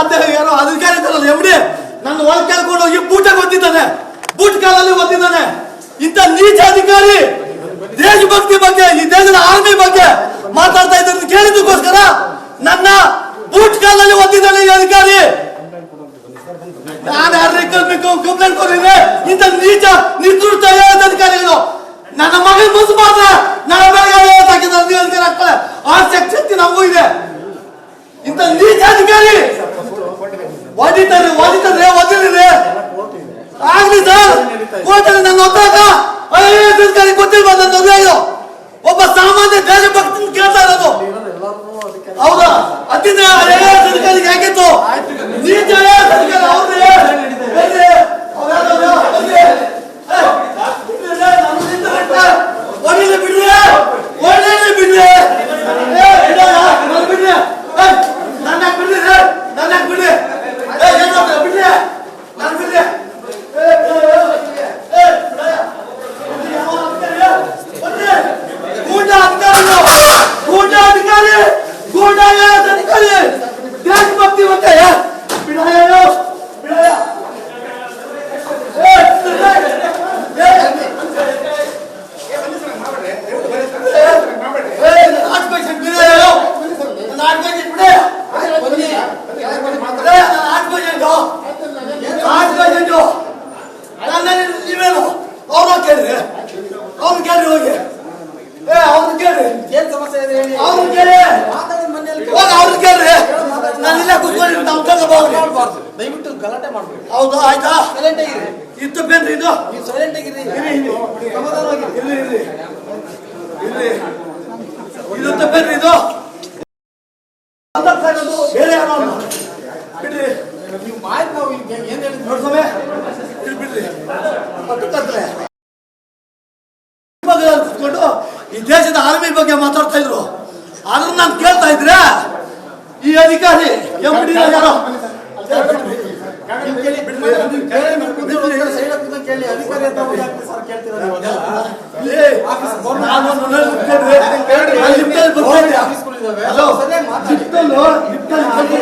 ಅದೇ ಯಾರೋ ಅಧಿಕಾರಿ ಇದ್ದಾರಲ್ಲ ಎಮ್ಡಿ? ನನ್ನ ಒಳಗೆ ಕೇಳ್ಕೊಂಡು ಹೋಗಿ ಬೂಟ ಒದ್ದಿದ್ದಾನೆ ಬೂಟ್ ಕಾಲಲ್ಲಿ ಒದ್ದಿದ್ದಾನೆ ಇಂಥ ನೀಚ ಅಧಿಕಾರಿ ದೇಶಭಕ್ತಿ ಬಗ್ಗೆ, ಈ ದೇಶದ ಆರ್ಮಿ ಬಗ್ಗೆ ಮಾತಾಡ್ತಾ ಇದ್ದ ಕೇಳಿದಕ್ಕೋಸ್ಕರ ನನ್ನ ಬೂಟ್ ಕಾಲಲ್ಲಿ ಒದ್ದಿದ್ದಾನೆ ಈ ಅಧಿಕಾರಿ. ನಾನು ಯಾರಿಗೆ ಕಂಪ್ಲೇಂಟ್ ಕೊಟ್ಟಿದ್ದೆ ಇಂಥ ನೀಚ, ನಿರ್ದೃಷ್ಟ ಅಧಿಕಾರಿಗಳು. ನನ್ನ ಮಗನ ಮುಸ್ ಮಾತ್ರ ನನ್ನ వాదితారు వాదితారు రే ಹೋಗಿ. ಏ ಕೇಳ್ರಿ. ಏನ್ ಸಮಸ್ಯೆ ಇದೆ ಹೇಳಿ. ಕೇಳಿ ಮಾತಾಡೋದ್ ಮನೆಯಲ್ಲಿ ಹೋಗಿ ಅವ್ನು ಕೇಳ್ರಿ. ನಾನು ಇಲ್ಲ ಕೂತ್ಕೊಂಡು ನಮ್ಮ ಕಡೆ ಹೋಗ್ರಿ ದಯವಿಟ್ಟು ಗಲಾಟೆ ಮಾಡ್ಬೇಡಿ. ಹೌದು ಆಯ್ತಾ? ಸೈಲೆಂಟ್ ಆಗಿರಿ ಇತ್ತು ಬೇನ್ರಿ ಇದು. ನೀವು ಸೈಲೆಂಟ್ ಆಗಿರಿ ಇರ್ಲಿ ಇರ್ಲಿ ಇರ್ಲಿ ಇದು ತಪ್ಪೇನ್ರಿ ಇದು. ಮಾತಾಡ್ತಾ ಇರೋದು ಬೇರೆ ಯಾರೋ ಅಲ್ಲ. ಬಿಡ್ರಿ. ನೀವು ಮಾಹಿತಿ ನಾವು ಈಗ ಏನ್ ಹೇಳಿದ್ರು ನೋಡ್ಸಮೆ ಇಲ್ಲಿ ಬಿಡ್ರಿ ಮತ್ತು ಕತ್ರೆ ಬಗ್ಗೆ ಕುತ್ಕೊಂಡು ಈ ದೇಶದ ಆರ್ಮಿ ಬಗ್ಗೆ ಮಾತಾಡ್ತಾ ಇದ್ರು. ಆದ್ರೂ ನಾನು ಕೇಳ್ತಾ ಇದ್ರೆ ಈ ಅಧಿಕಾರಿ ಎಂ ಡಿ ಯಾರೋ? ಲಿಫ್ಟಲ್ಲಿ